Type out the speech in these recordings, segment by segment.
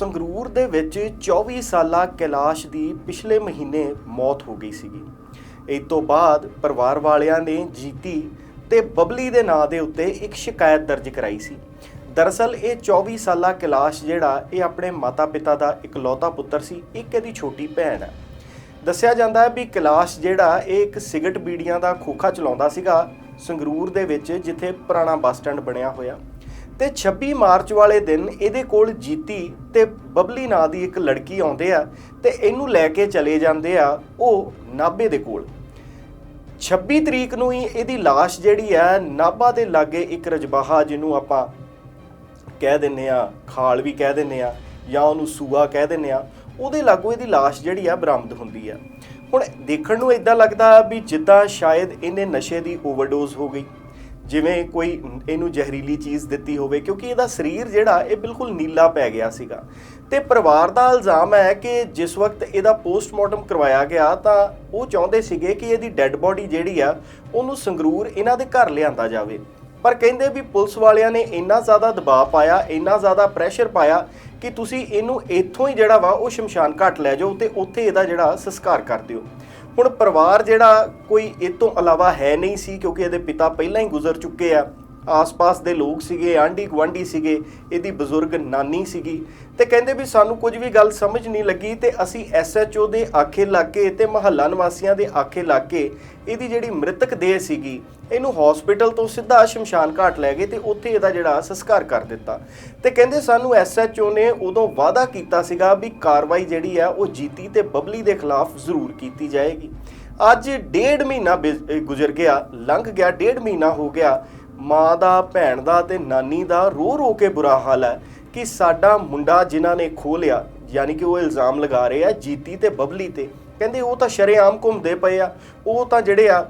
ਸੰਗਰੂਰ ਦੇ ਵਿੱਚ 24 ਸਾਲਾ ਕੈਲਾਸ਼ ਦੀ ਪਿਛਲੇ ਮਹੀਨੇ ਮੌਤ ਹੋ ਗਈ ਸੀਗੀ। ਇਸ ਤੋਂ ਬਾਅਦ ਪਰਿਵਾਰ ਵਾਲਿਆਂ ਨੇ ਜੀਤੀ ਤੇ ਬਬਲੀ ਦੇ ਨਾਂ ਦੇ ਉੱਤੇ ਇੱਕ ਸ਼ਿਕਾਇਤ ਦਰਜ ਕਰਾਈ ਸੀ। ਦਰਅਸਲ, ਇਹ 24 ਸਾਲਾ ਕੈਲਾਸ਼ ਜਿਹੜਾ, ਇਹ ਆਪਣੇ ਮਾਤਾ-ਪਿਤਾ ਦਾ ਇਕਲੌਤਾ ਪੁੱਤਰ ਸੀ, ਇੱਕ ਇਹਦੀ ਛੋਟੀ ਭੈਣ ਹੈ। ਦੱਸਿਆ ਜਾਂਦਾ ਹੈ ਵੀ ਕੈਲਾਸ਼ ਜਿਹੜਾ, ਇਹ ਇੱਕ ਸਿਗਰਟ ਬੀੜੀਆਂ ਦਾ ਖੋਖਾ ਚਲਾਉਂਦਾ ਸੀਗਾ ਸੰਗਰੂਰ ਦੇ ਵਿੱਚ, ਜਿੱਥੇ ਪੁਰਾਣਾ ਬੱਸ ਸਟੈਂਡ ਬਣਿਆ ਹੋਇਆ। ਤੇ 26 ਮਾਰਚ ਵਾਲੇ ਦਿਨ ਇਹਦੇ ਕੋਲ ਜੀਤੀ ਤੇ ਬਬਲੀ ਨਾਂ ਦੀ ਇੱਕ ਲੜਕੀ ਆਉਂਦੇ ਆ ਤੇ ਇਹਨੂੰ ਲੈ ਕੇ ਚਲੇ ਜਾਂਦੇ ਆ ਉਹ ਨਾਭੇ ਦੇ ਕੋਲ 26 ਤਰੀਕ ਨੂੰ ਹੀ ਇਹਦੀ লাশ ਜਿਹੜੀ ਹੈ ਨਾਭਾ ਦੇ ਲਾਗੇ ਇੱਕ ਰਜਬਾਹਾ ਜਿਹਨੂੰ ਆਪਾਂ ਕਹਿ ਦਿੰਨੇ ਆ ਖਾਲ ਵੀ ਕਹਿ ਦਿੰਨੇ ਆ ਜਾਂ ਉਹਨੂੰ ਸੂਆ ਕਹਿ ਦਿੰਨੇ ਆ ਉਹਦੇ ਲਾਗੋਂ ਇਹਦੀ লাশ ਜਿਹੜੀ ਆ ਬਰਾਮਦ ਹੁੰਦੀ ਆ ਹੁਣ ਦੇਖਣ ਨੂੰ ਇਦਾਂ ਲੱਗਦਾ ਵੀ ਜਿੱਦਾਂ ਸ਼ਾਇਦ ਇਹਨੇ ਨਸ਼ੇ ਦੀ ਓਵਰਡੋਜ਼ ਹੋ ਗਈ ਜਿਵੇਂ ਕੋਈ ਇਹਨੂੰ ਜ਼ਹਿਰੀਲੀ ਚੀਜ਼ ਦਿੱਤੀ ਹੋਵੇ, ਕਿਉਂਕਿ ਇਹਦਾ ਸਰੀਰ ਜਿਹੜਾ, ਇਹ ਬਿਲਕੁਲ ਨੀਲਾ ਪੈ ਗਿਆ ਸੀਗਾ। ਤੇ ਪਰਿਵਾਰ ਦਾ ਇਲਜ਼ਾਮ ਹੈ ਕਿ ਜਿਸ ਵਕਤ ਇਹਦਾ ਪੋਸਟਮਾਰਟਮ ਕਰਵਾਇਆ ਗਿਆ, ਤਾਂ ਉਹ ਚਾਹੁੰਦੇ ਸੀਗੇ ਕਿ ਇਹਦੀ ਡੈੱਡ ਬੋਡੀ ਜਿਹੜੀ ਆ, ਉਹਨੂੰ ਸੰਗਰੂਰ ਇਹਨਾਂ ਦੇ ਘਰ ਲਿਆਂਦਾ ਜਾਵੇ। ਪਰ ਕਹਿੰਦੇ ਵੀ ਪੁਲਿਸ ਵਾਲਿਆਂ ਨੇ ਇੰਨਾ ਜ਼ਿਆਦਾ ਦਬਾਅ ਪਾਇਆ, ਇੰਨਾ ਜ਼ਿਆਦਾ ਪ੍ਰੈਸ਼ਰ ਪਾਇਆ ਕਿ ਤੁਸੀਂ ਇਹਨੂੰ ਇੱਥੋਂ ਹੀ ਜਿਹੜਾ ਵਾ, ਉਹ ਸ਼ਮਸ਼ਾਨ ਘਾਟ ਲੈ ਜਾਓ ਤੇ ਉੱਥੇ ਇਹਦਾ ਜਿਹੜਾ ਸੰਸਕਾਰ ਕਰ ਦਿਓ। ਹੁਣ ਪਰਿਵਾਰ ਜਿਹੜਾ ਕੋਈ ਇਹ ਤੋਂ ਇਲਾਵਾ ਹੈ ਨਹੀਂ ਸੀ ਕਿਉਂਕਿ ਇਹਦੇ ਪਿਤਾ ਪਹਿਲਾਂ ਹੀ ਗੁਜ਼ਰ ਚੁੱਕੇ ਆ। ਆਸ-ਪਾਸ ਦੇ ਲੋਕ ਸੀਗੇ ਆਂਢੀ ਗੁਆਂਢੀ ਸੀਗੇ, ਇਹਦੀ ਬਜ਼ੁਰਗ ਨਾਨੀ ਸੀਗੀ। ਤੇ ਕਹਿੰਦੇ ਵੀ ਸਾਨੂੰ ਕੁਝ ਵੀ ਗੱਲ ਸਮਝ ਨਹੀਂ ਲੱਗੀ ਤੇ ਅਸੀਂ ਐਸਐਚਓ ਦੇ ਆਖੇ ਲਾਗੇ ਤੇ ਮਹੱਲਾ ਨਿਵਾਸੀਆਂ ਦੇ ਆਖੇ ਲਾਗੇ ਇਹਦੀ ਜਿਹੜੀ ਮ੍ਰਿਤਕ ਦੇਹ ਸੀਗੀ, ਇਹਨੂੰ ਹਸਪੀਟਲ ਤੋਂ ਸਿੱਧਾ ਸ਼ਮਸ਼ਾਨ ਘਾਟ ਲੈ ਗਏ ਤੇ ਉੱਥੇ ਇਹਦਾ ਜਿਹੜਾ ਸੰਸਕਾਰ ਕਰ ਦਿੱਤਾ। ਤੇ ਕਹਿੰਦੇ ਸਾਨੂੰ ਐਸਐਚਓ ਨੇ ਉਦੋਂ ਵਾਅਦਾ ਕੀਤਾ ਸੀਗਾ ਵੀ ਕਾਰਵਾਈ ਜਿਹੜੀ ਆ ਉਹ ਜੀਤੀ ਤੇ ਬਬਲੀ ਦੇ ਖਿਲਾਫ ਜ਼ਰੂਰ ਕੀਤੀ ਜਾਏਗੀ। ਅੱਜ ਡੇਢ ਮਹੀਨਾ ਬਿ- ਗੁਜ਼ਰ ਗਿਆ, ਲੰਘ ਗਿਆ, ਡੇਢ ਮਹੀਨਾ ਹੋ ਗਿਆ। ਮਾਂ ਦਾ, ਭੈਣ ਦਾ ਤੇ ਨਾਨੀ ਦਾ ਰੋ ਰੋ ਕੇ ਬੁਰਾ ਹਾਲ ਹੈ ਕਿ ਸਾਡਾ ਮੁੰਡਾ ਜਿਨ੍ਹਾਂ ਨੇ ਖੋਲਿਆ ਯਾਨੀ ਕਿ ਉਹ ਇਲਜ਼ਾਮ ਲਗਾ ਰਹੇ ਆ ਜੀਤੀ ਤੇ ਬਬਲੀ ਤੇ। ਕਹਿੰਦੇ ਉਹ ਤਾਂ ਸ਼ਰੇਆਮ ਘੁੰਮਦੇ ਪਏ ਆ, ਉਹ ਤਾਂ ਜਿਹੜੇ ਆ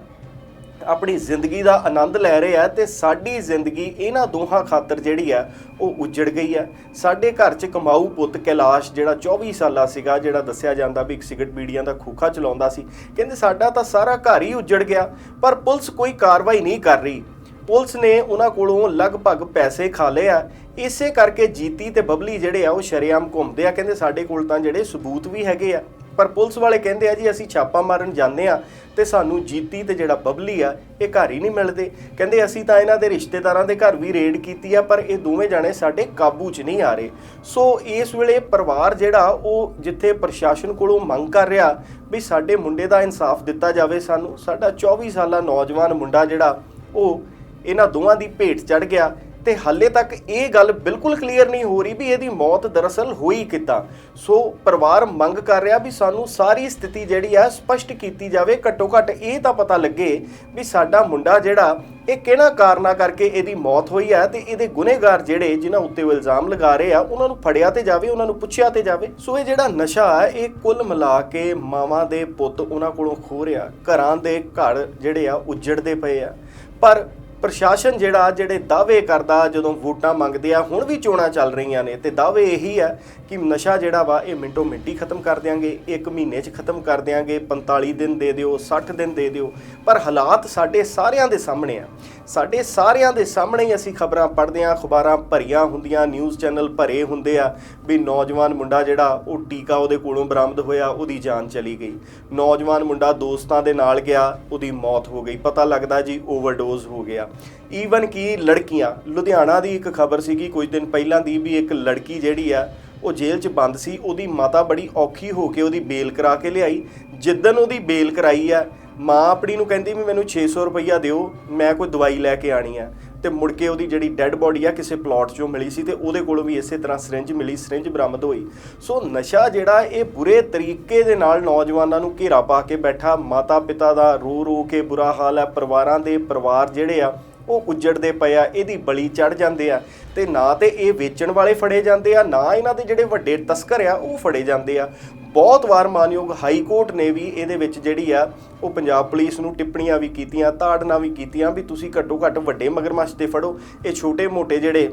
ਆਪਣੀ ਜ਼ਿੰਦਗੀ ਦਾ ਆਨੰਦ ਲੈ ਰਹੇ ਆ ਤੇ ਸਾਡੀ ਜ਼ਿੰਦਗੀ ਇਹਨਾਂ ਦੋਹਾਂ ਖਾਤਰ ਜਿਹੜੀ ਆ, ਉਹ ਉਜੜ ਗਈ ਆ। ਸਾਡੇ ਘਰ 'ਚ ਕਮਾਊ ਪੁੱਤ ਕੈਲਾਸ਼, ਜਿਹੜਾ 24 ਸਾਲਾ ਸੀਗਾ, ਜਿਹੜਾ ਦੱਸਿਆ ਜਾਂਦਾ ਵੀ ਇੱਕ ਸਿਗਰਟ ਬੀੜੀਆਂ ਦਾ ਖੋਖਾ ਚਲਾਉਂਦਾ ਸੀ। ਕਹਿੰਦੇ ਸਾਡਾ ਤਾਂ ਸਾਰਾ ਘਰ ਹੀ ਉਜੜ ਗਿਆ, ਪਰ ਪੁਲਿਸ ਕੋਈ ਕਾਰਵਾਈ ਨਹੀਂ ਕਰ ਰਹੀ। ਪੁਲਿਸ ਨੇ ਉਹਨਾਂ ਕੋਲੋਂ ਲਗਭਗ ਪੈਸੇ ਖਾ ਲਏ ਆ। ਇਸੇ ਕਰਕੇ ਜੀਤੀ ਤੇ ਬਬਲੀ ਜਿਹੜੇ ਆ, ਉਹ ਸ਼ਰੇਆਮ ਘੁੰਮਦੇ ਆ। ਕਹਿੰਦੇ ਸਾਡੇ ਕੋਲ ਤਾਂ ਜਿਹੜੇ ਸਬੂਤ ਵੀ ਹੈਗੇ ਆ। ਪਰ ਪੁਲਿਸ ਵਾਲੇ ਕਹਿੰਦੇ ਆ ਜੀ, ਅਸੀਂ ਛਾਪਾ ਮਾਰਨ ਜਾਂਦੇ ਆ ਤੇ ਸਾਨੂੰ ਜੀਤੀ ਤੇ ਜਿਹੜਾ ਬਬਲੀ ਆ, ਇਹ ਘਰ ਹੀ ਨਹੀਂ ਮਿਲਦੇ। ਕਹਿੰਦੇ ਅਸੀਂ ਤਾਂ ਇਹਨਾਂ ਦੇ ਰਿਸ਼ਤੇਦਾਰਾਂ ਦੇ ਘਰ ਵੀ ਰੇਡ ਕੀਤੀ ਆ, ਪਰ ਇਹ ਦੋਵੇਂ ਜਾਣੇ ਸਾਡੇ ਕਾਬੂ 'ਚ ਨਹੀਂ ਆ ਰਹੇ। ਸੋ ਇਸ ਵੇਲੇ ਪਰਿਵਾਰ ਜਿਹੜਾ, ਉਹ ਜਿੱਥੇ ਪ੍ਰਸ਼ਾਸਨ ਕੋਲੋਂ ਮੰਗ ਕਰ ਰਿਹਾ ਵੀ ਸਾਡੇ ਮੁੰਡੇ ਦਾ ਇਨਸਾਫ ਦਿੱਤਾ ਜਾਵੇ ਸਾਨੂੰ, ਸਾਡਾ 24 ਸਾਲਾ ਨੌਜਵਾਨ ਮੁੰਡਾ ਜਿਹੜਾ, ਉਹ ਇਹਨਾਂ ਦੋਵਾਂ ਦੀ ਭੇਟ ਚੜ ਗਿਆ ਤੇ ਹਾਲੇ ਤੱਕ ਇਹ ਗੱਲ ਬਿਲਕੁਲ ਕਲੀਅਰ ਨਹੀਂ ਹੋ ਰਹੀ ਵੀ ਇਹਦੀ ਮੌਤ ਦਰਅਸਲ ਹੋਈ ਕਿੱਦਾਂ। ਸੋ ਪਰਿਵਾਰ ਮੰਗ ਕਰ ਰਿਹਾ ਵੀ ਸਾਨੂੰ ਸਾਰੀ ਸਥਿਤੀ ਜਿਹੜੀ ਆ ਸਪਸ਼ਟ ਕੀਤੀ ਜਾਵੇ। ਘੱਟੋ ਘੱਟ ਇਹ ਤਾਂ ਪਤਾ ਲੱਗੇ ਵੀ ਸਾਡਾ ਮੁੰਡਾ ਜਿਹੜਾ, ਇਹ ਕਿਹਨਾਂ ਕਾਰਨਾਂ ਕਰਕੇ ਇਹਦੀ ਮੌਤ ਹੋਈ ਹੈ ਤੇ ਇਹਦੇ ਗੁਨੇਗਾਰ ਜਿਹੜੇ ਜਿਨ੍ਹਾਂ ਉੱਤੇ ਉਹ ਇਲਜ਼ਾਮ ਲਗਾ ਰਹੇ ਆ, ਉਹਨਾਂ ਨੂੰ ਫੜਿਆ ਤੇ ਜਾਵੇ, ਉਹਨਾਂ ਨੂੰ ਪੁੱਛਿਆ ਤੇ ਜਾਵੇ। ਸੋ ਇਹ ਜਿਹੜਾ ਨਸ਼ਾ ਹੈ ਇਹ ਕੁੱਲ ਮਿਲਾ ਕੇ ਮਾਵਾਂ ਦੇ ਪੁੱਤ ਉਹਨਾਂ ਕੋਲੋਂ ਖੋ ਰਿਹਾ। ਘਰਾਂ ਦੇ ਘਰ ਜਿਹੜੇ ਆ, ਉਜੜਦੇ ਪਏ ਆ। ਪਰ ਪ੍ਰਸ਼ਾਸਨ ਜਿਹੜਾ ਜਿਹੜੇ ਦਾਅਵੇ ਕਰਦਾ ਜਦੋਂ ਵੋਟਾਂ ਮੰਗਦੇ ਆ, ਹੁਣ ਵੀ ਚੋਣਾਂ ਚੱਲ ਰਹੀਆਂ ਨੇ ਤੇ ਦਾਅਵੇ ਇਹੀ ਆ ਕਿ ਨਸ਼ਾ ਜਿਹੜਾ ਵਾ ਇਹ ਮਿੰਟੋ ਮਿੰਟੀ ਖਤਮ ਕਰ ਦਿਆਂਗੇ, ਇੱਕ ਮਹੀਨੇ 'ਚ ਖਤਮ ਕਰ ਦਿਆਂਗੇ 45 ਦਿਨ ਦੇ ਦਿਓ 60 ਦਿਨ ਦੇ ਦਿਓ, ਪਰ ਹਾਲਾਤ ਸਾਡੇ ਸਾਰਿਆਂ ਦੇ ਸਾਹਮਣੇ ਆ। ਸਾਡੇ ਸਾਰਿਆਂ ਦੇ ਸਾਹਮਣੇ ਹੀ ਅਸੀਂ ਖਬਰਾਂ ਪੜ੍ਹਦੇ ਆ ਅਖਬਾਰਾਂ ਭਰੀਆਂ ਹੁੰਦੀਆਂ, ਨਿਊਜ਼ ਚੈਨਲ ਭਰੇ ਹੁੰਦੇ ਆ ਵੀ ਨੌਜਵਾਨ ਮੁੰਡਾ ਜਿਹੜਾ ਉਹ ਟੀਕਾ ਉਹਦੇ ਕੋਲੋਂ ਬਰਾਮਦ ਹੋਇਆ, ਉਹਦੀ ਜਾਨ ਚਲੀ ਗਈ। ਨੌਜਵਾਨ ਮੁੰਡਾ ਦੋਸਤਾਂ ਦੇ ਨਾਲ ਗਿਆ, ਉਹਦੀ ਮੌਤ ਹੋ ਗਈ। ਪਤਾ ਲੱਗਦਾ ਜੀ ਓਵਰਡੋਜ਼ ਹੋ ਗਿਆ। ਈਵਨ ਕਿ ਲੜਕੀਆਂ, ਲੁਧਿਆਣਾ ਦੀ ਇੱਕ ਖਬਰ ਸੀਗੀ ਕੁਝ ਦਿਨ ਪਹਿਲਾਂ ਦੀ ਵੀ ਇੱਕ ਲੜਕੀ ਜਿਹੜੀ ਆ, ਉਹ ਜੇਲ੍ਹ 'ਚ ਬੰਦ ਸੀ, ਉਹਦੀ ਮਾਤਾ ਬੜੀ ਔਖੀ ਹੋ ਕੇ ਉਹਦੀ ਬੇਲ ਕਰਾ ਕੇ ਲਿਆਈ। ਜਿੱਦਨ ਉਹਦੀ ਬੇਲ ਕਰਾਈ ਆ, ਮਾਂ ਆਪਣੀ ਨੂੰ ਕਹਿੰਦੀ ਵੀ ਮੈਨੂੰ 600 ਰੁਪਈਆ ਦਿਓ, ਮੈਂ ਕੋਈ ਦਵਾਈ ਲੈ ਕੇ ਆਣੀ ਆ। ਤੇ ਮੁੜ ਕੇ ਉਹਦੀ ਜਿਹੜੀ ਡੈੱਡ ਬੋਡੀ ਆ ਕਿਸੇ ਪਲਾਟ 'ਚੋਂ ਮਿਲੀ ਸੀ ਤੇ ਉਹਦੇ ਕੋਲੋਂ ਵੀ ਇਸੇ ਤਰ੍ਹਾਂ ਸਿਰਿੰਜ ਮਿਲੀ, ਸਿਰਿੰਜ ਬਰਾਮਦ ਹੋਈ। ਸੋ ਨਸ਼ਾ ਜਿਹੜਾ ਇਹ ਬੁਰੇ ਤਰੀਕੇ ਦੇ ਨਾਲ ਨੌਜਵਾਨਾਂ ਨੂੰ ਘੇਰਾ ਪਾ ਕੇ ਬੈਠਾ ਮਾਤਾ ਪਿਤਾ ਦਾ ਰੋ ਰੋ ਕੇ ਬੁਰਾ ਹਾਲ ਹੈ, ਪਰਿਵਾਰਾਂ ਦੇ ਪਰਿਵਾਰ ਜਿਹੜੇ ਆ ਉਹ ਉੱਜੜਦੇ ਪਏ ਆ, ਇਹਦੀ ਬਲੀ ਚੜ ਜਾਂਦੇ ਆ ਤੇ ਨਾ ਤੇ ਇਹ ਵੇਚਣ ਵਾਲੇ ਫੜੇ ਜਾਂਦੇ ਆ, ਨਾ ਇਹਨਾਂ ਦੇ ਜਿਹੜੇ ਵੱਡੇ ਤਸਕਰ ਆ, ਉਹ ਫੜੇ ਜਾਂਦੇ ਆ। ਬਹੁਤ ਵਾਰ ਮਾਨਯੋਗ ਹਾਈ ਕੋਰਟ ਨੇ ਵੀ ਇਹਦੇ ਵਿੱਚ ਜਿਹੜੀ ਆ, ਉਹ ਪੰਜਾਬ ਪੁਲਿਸ ਨੂੰ ਟਿੱਪਣੀਆਂ ਵੀ ਕੀਤੀਆਂ, ਤਾੜਨਾ ਵੀ ਕੀਤੀਆਂ ਵੀ ਤੁਸੀਂ ਘੱਟੋ ਘੱਟ ਵੱਡੇ ਮਗਰਮੱਛ ਤੇ ਫੜੋ, ਇਹ ਛੋਟੇ ਮੋਟੇ ਜਿਹੜੇ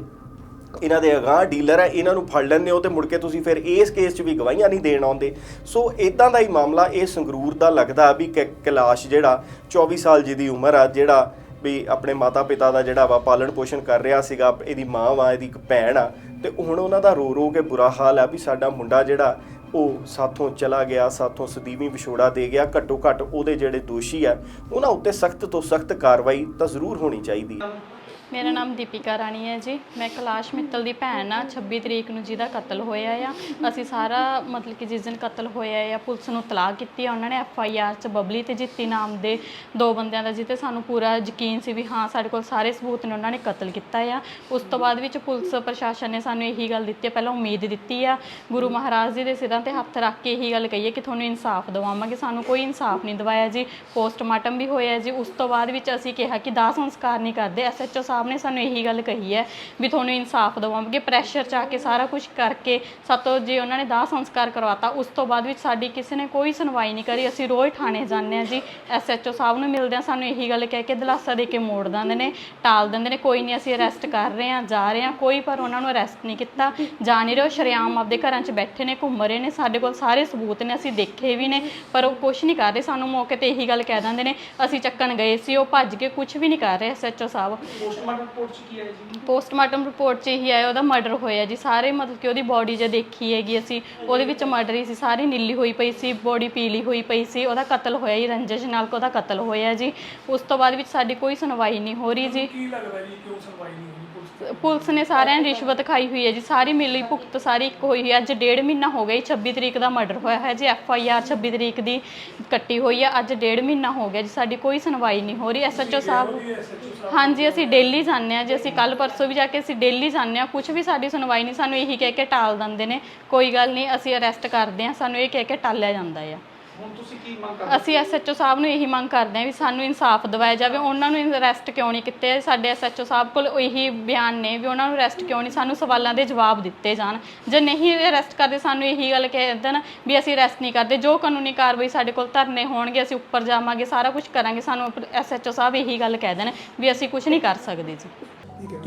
ਇਹਨਾਂ ਦੇ ਅਗਾਂਹ ਡੀਲਰ ਹੈ ਇਹਨਾਂ ਨੂੰ ਫੜ ਲੈਂਦੇ ਹੋ ਤੇ ਮੁੜ ਕੇ ਤੁਸੀਂ ਫਿਰ ਇਸ ਕੇਸ 'ਚ ਵੀ ਗਵਾਹੀਆਂ ਨਹੀਂ ਦੇਣ ਆਉਂਦੇ। ਸੋ ਇਦਾਂ ਦਾ ਹੀ ਮਾਮਲਾ, ਇਹ ਸੰਗਰੂਰ ਦਾ ਲੱਗਦਾ ਵੀ ਕੈ- ਕੈਲਾਸ਼ ਜਿਹੜਾ 24 ਸਾਲ ਜਿਹਦੀ ਉਮਰ ਆ, ਜਿਹੜਾ ਵੀ ਆਪਣੇ ਮਾਤਾ ਪਿਤਾ ਦਾ ਜਿਹੜਾ ਵਾ ਪਾਲਣ ਪੋਸ਼ਣ ਕਰ ਰਿਹਾ ਸੀਗਾ, ਇਹਦੀ ਮਾਂ ਵਾ, ਇਹਦੀ ਇੱਕ ਭੈਣ ਆ, ਤੇ ਹੁਣ ਉਹਨਾਂ ਦਾ ਰੋ ਰੋ ਕੇ ਬੁਰਾ ਹਾਲ ਆ ਵੀ ਸਾਡਾ ਮੁੰਡਾ ਜਿਹੜਾ, ਉਹ ਸਾਥੋਂ ਚਲਾ ਗਿਆ, ਸਾਥੋਂ ਸਦੀਵੀ ਵਿਛੋੜਾ ਦੇ ਗਿਆ ਘੱਟੋ ਘੱਟ ਉਹਦੇ ਜਿਹੜੇ ਦੋਸ਼ੀ ਆ, ਉਹਨਾਂ ਉੱਤੇ ਸਖਤ ਤੋਂ ਸਖਤ ਕਾਰਵਾਈ ਤਾਂ ਜ਼ਰੂਰ ਹੋਣੀ ਚਾਹੀਦੀ। ਹੈ ਮੇਰਾ ਨਾਮ ਦੀਪਿਕਾ ਰਾਣੀ ਹੈ ਜੀ। ਮੈਂ ਕੈਲਾਸ਼ ਮਿੱਤਲ ਦੀ ਭੈਣ ਆ 26 ਤਰੀਕ ਨੂੰ ਜਿਹਦਾ ਕਤਲ ਹੋਇਆ ਆ। ਅਸੀਂ ਸਾਰਾ ਮਤਲਬ ਕਿ ਜਿਸ ਦਿਨ ਕਤਲ ਹੋਇਆ ਆ, ਪੁਲਿਸ ਨੂੰ ਤਲਾਕ ਕੀਤੀ ਆ। ਉਹਨਾਂ ਨੇ ਐਫ ਆਈ ਆਰ ਚ ਬਬਲੀ ਤੇ ਜਿੱਤੀ ਨਾਮ ਦੇ ਦੋ ਬੰਦਿਆਂ ਦਾ ਜਿੱਤੇ ਸਾਨੂੰ ਪੂਰਾ ਯਕੀਨ ਸੀ ਵੀ ਹਾਂ, ਸਾਡੇ ਕੋਲ ਸਾਰੇ ਸਬੂਤ ਨੇ, ਉਹਨਾਂ ਨੇ ਕਤਲ ਕੀਤਾ ਆ। ਉਸ ਤੋਂ ਬਾਅਦ ਵਿੱਚ ਪੁਲਿਸ ਪ੍ਰਸ਼ਾਸਨ ਨੇ ਸਾਨੂੰ ਇਹੀ ਗੱਲ ਦਿੱਤੀ ਆ। ਪਹਿਲਾਂ ਉਮੀਦ ਦਿੱਤੀ ਆ। ਗੁਰੂ ਮਹਾਰਾਜ ਜੀ ਦੇ ਸਿਰਾਂ ਤੇ ਹੱਥ ਰੱਖ ਕੇ ਇਹੀ ਗੱਲ ਕਹੀਏ ਕਿ ਤੁਹਾਨੂੰ ਇਨਸਾਫ ਦਿਵਾਵਾਂਗੇ। ਸਾਨੂੰ ਕੋਈ ਇਨਸਾਫ ਨਹੀਂ ਦਵਾਇਆ ਜੀ। ਪੋਸਟਮਾਰਟਮ ਵੀ ਹੋਇਆ ਜੀ। ਉਸ ਤੋਂ ਬਾਅਦ ਵਿੱਚ ਅਸੀਂ ਕਿਹਾ ਕਿ ਦਾਹ ਸੰਸਕਾਰ ਨਹੀਂ ਕਰਦੇ। ਐਸਐਚਓ ਸਾਹਿਬ ਨੇ ਸਾਨੂੰ ਇਹੀ ਗੱਲ ਕਹੀ ਹੈ ਵੀ ਤੁਹਾਨੂੰ ਇਨਸਾਫ ਦਵਾਵਾਂਗੇ ਪ੍ਰੈਸ਼ਰ ਚ ਆ ਕੇ ਸਾਰਾ ਕੁਝ ਕਰਕੇ ਸਾਤੋਂ, ਜੇ ਉਹਨਾਂ ਨੇ ਦਾਹ ਸੰਸਕਾਰ ਕਰਵਾਤਾ, ਉਸ ਤੋਂ ਬਾਅਦ ਵਿੱਚ ਸਾਡੀ ਕਿਸੇ ਨੇ ਕੋਈ ਸੁਣਵਾਈ ਨਹੀਂ ਕਰੀ, ਅਸੀਂ ਰੋਜ਼ ਥਾਣੇ ਜਾਂਦੇ ਹਾਂ ਜੀ ਐਸਐਚਓ ਸਾਹਿਬ ਨੂੰ ਮਿਲਦੇ ਹਾਂ, ਸਾਨੂੰ ਇਹੀ ਗੱਲ ਕਹਿ ਕੇ ਦਿਲਾਸਾ ਦੇ ਕੇ ਮੋੜ ਦਿੰਦੇ ਨੇ, ਟਾਲ ਦਿੰਦੇ ਨੇ, ਕੋਈ ਨਹੀਂ ਅਸੀਂ ਅਰੈਸਟ ਕਰ ਰਹੇ ਹਾਂ, ਜਾ ਰਹੇ ਹਾਂ, ਕੋਈ ਪਰ ਉਹਨਾਂ ਨੂੰ ਅਰੈਸਟ ਨਹੀਂ ਕੀਤਾ, ਜਾ ਨਹੀਂ ਰਹੇ, ਉਹ ਸ਼ਰੇਆਮ ਆਪਦੇ ਘਰਾਂ 'ਚ ਬੈਠੇ ਨੇ, ਘੁੰਮ ਰਹੇ ਨੇ, ਸਾਡੇ ਕੋਲ ਸਾਰੇ ਸਬੂਤ ਨੇ, ਅਸੀਂ ਦੇਖੇ ਵੀ ਨੇ, ਪਰ ਉਹ ਕੁਝ ਨਹੀਂ ਕਰ ਰਹੇ, ਸਾਨੂੰ ਮੌਕੇ ਤੇ ਇਹੀ ਗੱਲ ਕਹਿ ਦਿੰਦੇ ਨੇ, ਅਸੀਂ ਚੱਕਣ ਗਏ ਸੀ, ਉਹ ਭੱਜ ਕੇ ਕੁਝ ਵੀ ਨਹੀਂ ਕਰ ਰਹੇ ਐਸਐਚਓ ਸਾਹਿਬ। ਪੋਸਟਮਾਰਟਮ ਰਿਪੋਰਟ ਚ ਕੀ ਆਇਆ ਜੀ? ਪੋਸਟਮਾਰਟਮ ਰਿਪੋਰਟ 'ਚ ਇਹੀ ਆਇਆ ਉਹਦਾ ਮਰਡਰ ਹੋਇਆ ਜੀ। ਸਾਰੇ ਮਤਲਬ ਕਿ ਉਹਦੀ ਬਾਡੀ ਜੇ ਦੇਖੀ ਹੈਗੀ ਅਸੀਂ ਉਹਦੇ ਵਿੱਚ ਮਰਡਰ ਹੀ ਸੀ। ਸਾਰੀ ਨੀਲੀ ਹੋਈ ਪਈ ਸੀ ਬਾਡੀ ਪੀਲੀ ਹੋਈ ਪਈ ਸੀ। ਉਹਦਾ ਕਤਲ ਹੋਇਆ ਹੀ ਰੰਜਿਸ਼ ਨਾਲ ਉਹਦਾ ਕਤਲ ਹੋਇਆ ਜੀ। ਉਸ ਤੋਂ ਬਾਅਦ ਵਿੱਚ ਸਾਡੀ ਕੋਈ ਸੁਣਵਾਈ ਨਹੀਂ ਹੋ ਰਹੀ ਜੀ। ਕੀ ਲੱਗਦਾ ਜੀ ਕਿਉਂ ਸੁਣਵਾਈ ਨਹੀਂ ਹੋਈ ਪੁਲਿਸ ਪੁਲਿਸ ਨੇ ਸਾਰਿਆਂ ਨੇ ਰਿਸ਼ਵਤ ਖਾਈ ਹੋਈ ਹੈ ਜੀ। ਸਾਰੀ ਮਿਲੀ ਭੁਗਤ ਸਾਰੀ ਇੱਕ ਹੋਈ ਹੈ। ਅੱਜ ਡੇਢ ਮਹੀਨਾ ਹੋ ਗਿਆ ਜੀ 26 ਤਰੀਕ ਦਾ ਮਰਡਰ ਹੋਇਆ ਹੈ ਜੀ। ਐਫ ਆਈ ਆਰ 26 ਤਰੀਕ ਦੀ ਕੱਟੀ ਹੋਈ ਹੈ। ਅੱਜ ਡੇਢ ਮਹੀਨਾ ਹੋ ਗਿਆ ਜੀ। ਸਾਡੀ ਕੋਈ ਸੁਣਵਾਈ ਨਹੀਂ ਹੋ ਰਹੀ। ਐਸਐਚਓ ਸਾਹਿਬ ਹਾਂਜੀ ਅਸੀਂ ਡੇਲੀ ਜਾਂਦੇ ਹਾਂ। ਜੇ ਅਸੀਂ ਕੱਲ ਪਰਸੋਂ ਵੀ ਜਾ ਕੇ ਅਸੀਂ ਡੇਲੀ ਜਾਂਦੇ ਹਾਂ ਕੁਝ ਵੀ ਸਾਡੀ ਸੁਣਵਾਈ ਨਹੀਂ, ਸਾਨੂੰ ਇਹੀ ਕਹਿ ਕੇ ਟਾਲ ਦਿੰਦੇ ਨੇ, ਕੋਈ ਗੱਲ ਨਹੀਂ, ਅਸੀਂ ਅਰੈਸਟ ਕਰਦੇ ਹਾਂ, ਸਾਨੂੰ ਇਹ ਕਹਿ ਕੇ ਟਾਲਿਆ ਜਾਂਦਾ ਆ। ਹੁਣ ਤੁਸੀਂ ਕੀ ਮੰਗ ਕਰਦੇ? ਅਸੀਂ ਐਸਐਚਓ ਸਾਹਿਬ ਨੂੰ ਇਹੀ ਮੰਗ ਕਰਦੇ ਹਾਂ ਵੀ ਸਾਨੂੰ ਇਨਸਾਫ ਦਿਵਾਇਆ ਜਾਵੇ। ਉਹਨਾਂ ਨੂੰ ਅਰੈਸਟ ਕਿਉਂ ਨਹੀਂ ਕੀਤੇ? ਸਾਡੇ ਐਸਐਚਓ ਸਾਹਿਬ ਕੋਲ ਇਹੀ ਬਿਆਨ ਨੇ ਵੀ ਉਹਨਾਂ ਨੂੰ ਅਰੈਸਟ ਕਿਉਂ ਨਹੀਂ? ਸਾਨੂੰ ਸਵਾਲਾਂ ਦੇ ਜਵਾਬ ਦਿੱਤੇ ਜਾਣ। ਜੇ ਨਹੀਂ ਅਰੈਸਟ ਕਰਦੇ ਸਾਨੂੰ ਇਹੀ ਗੱਲ ਕਹਿ ਦੇਣ ਵੀ ਅਸੀਂ ਅਰੈਸਟ ਨਹੀਂ ਕਰਦੇ। ਜੋ ਕਾਨੂੰਨੀ ਕਾਰਵਾਈ ਸਾਡੇ ਕੋਲ ਧਰਨੇ ਹੋਣਗੇ ਅਸੀਂ ਉੱਪਰ ਜਾਵਾਂਗੇ ਸਾਰਾ ਕੁਝ ਕਰਾਂਗੇ ਸਾਨੂੰ ਐਸਐਚਓ ਸਾਹਿਬ ਇਹੀ ਗੱਲ ਕਹਿ ਦੇਣ ਵੀ ਅਸੀਂ ਕੁਝ ਨਹੀਂ ਕਰ ਸਕਦੇ ਜੀ।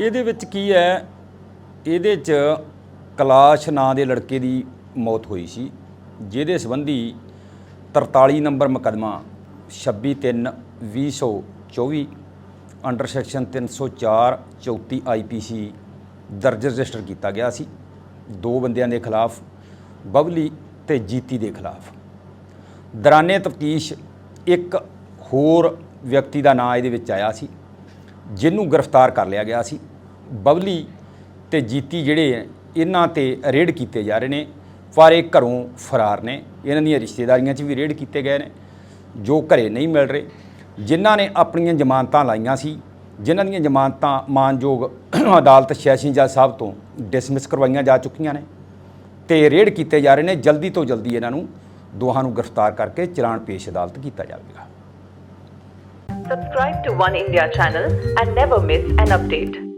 ਇਹਦੇ ਵਿੱਚ ਕੀ ਹੈ? ਇਹਦੇ 'ਚ ਕਲਾਸ਼ ਨਾਂ ਦੇ ਲੜਕੇ ਦੀ ਮੌਤ ਹੋਈ ਸੀ। ਜਿਹਦੇ ਸੰਬੰਧੀ 43 ਨੰਬਰ ਮੁਕੱਦਮਾ 26/3/2024 ਅੰਡਰ ਸੈਕਸ਼ਨ 304 34 ਆਈਪੀਸੀ ਦਰਜ ਰਜਿਸਟਰ ਕੀਤਾ ਗਿਆ ਸੀ। ਦੋ ਬੰਦਿਆਂ ਦੇ ਖਿਲਾਫ ਬਬਲੀ ਤੇ ਜੀਤੀ ਦੇ ਖਿਲਾਫ। ਦਰਾਨੇ ਤਫਤੀਸ਼ ਇੱਕ ਹੋਰ ਵਿਅਕਤੀ ਦਾ ਨਾਂ ਇਹਦੇ ਵਿੱਚ ਆਇਆ ਸੀ, ਜਿਹਨੂੰ ਗ੍ਰਿਫਤਾਰ ਕਰ ਲਿਆ ਗਿਆ ਸੀ। ਬਬਲੀ ਤੇ ਜੀਤੀ ਜਿਹੜੇ ਇਹਨਾਂ ਤੇ ਰੇਡ ਕੀਤੇ ਜਾ ਰਹੇ ਨੇ। ਪਰ ਇਹ ਘਰੋਂ ਫਰਾਰ ਨੇ। ਇਹਨਾਂ ਦੀਆਂ ਰਿਸ਼ਤੇਦਾਰੀਆਂ 'ਚ ਵੀ ਰੇਡ ਕੀਤੇ ਗਏ ਨੇ, ਜੋ ਘਰੇ ਨਹੀਂ ਮਿਲ ਰਹੇ। ਜਿਨ੍ਹਾਂ ਨੇ ਆਪਣੀਆਂ ਜ਼ਮਾਨਤਾਂ ਲਾਈਆਂ ਸੀ, ਜਿਨ੍ਹਾਂ ਦੀਆਂ ਜ਼ਮਾਨਤਾਂ ਮਾਨਯੋਗ ਅਦਾਲਤ ਸੈਸ਼ਨ ਜੱਜ ਸਾਹਿਬ ਤੋਂ ਡਿਸਮਿਸ ਕਰਵਾਈਆਂ ਜਾ ਚੁੱਕੀਆਂ ਨੇ ਤੇ ਰੇਡ ਕੀਤੇ ਜਾ ਰਹੇ ਨੇ। ਜਲਦੀ ਤੋਂ ਜਲਦੀ ਇਹਨਾਂ ਨੂੰ ਦੋਹਾਂ ਨੂੰ ਗ੍ਰਿਫਤਾਰ ਕਰਕੇ ਚਲਾਨ ਪੇਸ਼ ਅਦਾਲਤ ਕੀਤਾ ਜਾਵੇਗਾ। Subscribe to One India channel and never miss an update.